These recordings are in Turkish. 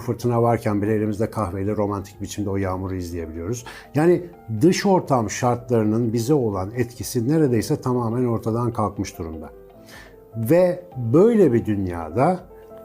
fırtına varken bile elimizde kahveyle romantik biçimde o yağmuru izleyebiliyoruz. Yani dış ortam şartlarının bize olan etkisi neredeyse tamamen ortadan kalkmış durumda. Ve böyle bir dünyada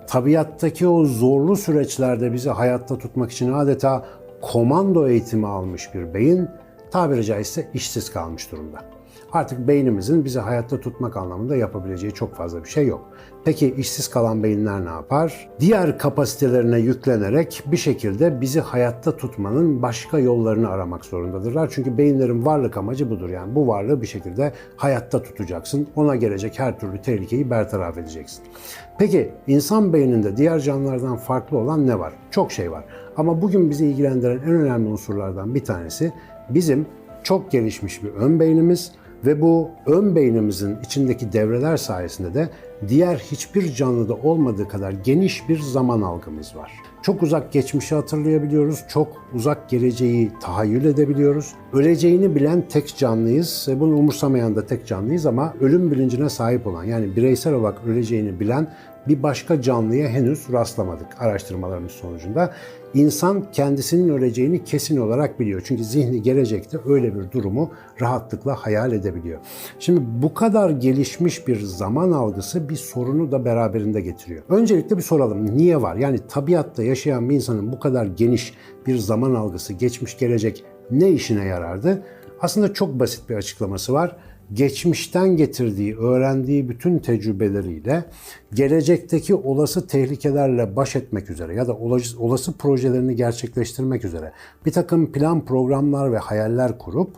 tabiattaki o zorlu süreçlerde bizi hayatta tutmak için adeta komando eğitimi almış bir beyin tabiri caizse işsiz kalmış durumda. Artık beynimizin bizi hayatta tutmak anlamında yapabileceği çok fazla bir şey yok. Peki işsiz kalan beyinler ne yapar? Diğer kapasitelerine yüklenerek bir şekilde bizi hayatta tutmanın başka yollarını aramak zorundadırlar. Çünkü beyinlerin varlık amacı budur. Yani bu varlığı bir şekilde hayatta tutacaksın. Ona gelecek her türlü tehlikeyi bertaraf edeceksin. Peki insan beyninde diğer canlılardan farklı olan ne var? Çok şey var. Ama bugün bizi ilgilendiren en önemli unsurlardan bir tanesi bizim çok gelişmiş bir ön beynimiz ve bu ön beynimizin içindeki devreler sayesinde de diğer hiçbir canlıda olmadığı kadar geniş bir zaman algımız var. Çok uzak geçmişi hatırlayabiliyoruz, çok uzak geleceği tahayyül edebiliyoruz. Öleceğini bilen tek canlıyız, ve bunu umursamayan da tek canlıyız ama ölüm bilincine sahip olan yani bireysel olarak öleceğini bilen bir başka canlıya henüz rastlamadık araştırmalarımız sonucunda. İnsan kendisinin öleceğini kesin olarak biliyor. Çünkü zihni gelecekte öyle bir durumu rahatlıkla hayal edebiliyor. Şimdi bu kadar gelişmiş bir zaman algısı bir sorunu da beraberinde getiriyor. Öncelikle bir soralım niye var? Yani tabiatta yaşayan bir insanın bu kadar geniş bir zaman algısı, geçmiş gelecek ne işine yarardı? Aslında çok basit bir açıklaması var geçmişten getirdiği, öğrendiği bütün tecrübeleriyle gelecekteki olası tehlikelerle baş etmek üzere ya da olası projelerini gerçekleştirmek üzere bir takım plan, programlar ve hayaller kurup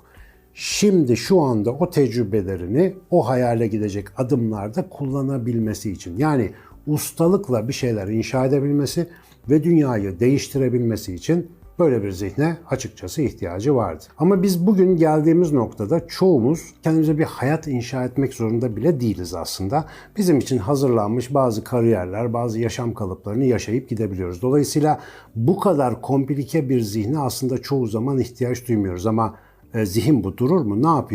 şimdi şu anda o tecrübelerini o hayale gidecek adımlarda kullanabilmesi için yani ustalıkla bir şeyler inşa edebilmesi ve dünyayı değiştirebilmesi için Böyle bir zihne açıkçası ihtiyacı vardı. Ama biz bugün geldiğimiz noktada çoğumuz kendimize bir hayat inşa etmek zorunda bile değiliz aslında. Bizim için hazırlanmış bazı kariyerler, bazı yaşam kalıplarını yaşayıp gidebiliyoruz. Dolayısıyla bu kadar komplike bir zihne aslında çoğu zaman ihtiyaç duymuyoruz ama e, zihin bu durur mu? Ne yapıyor?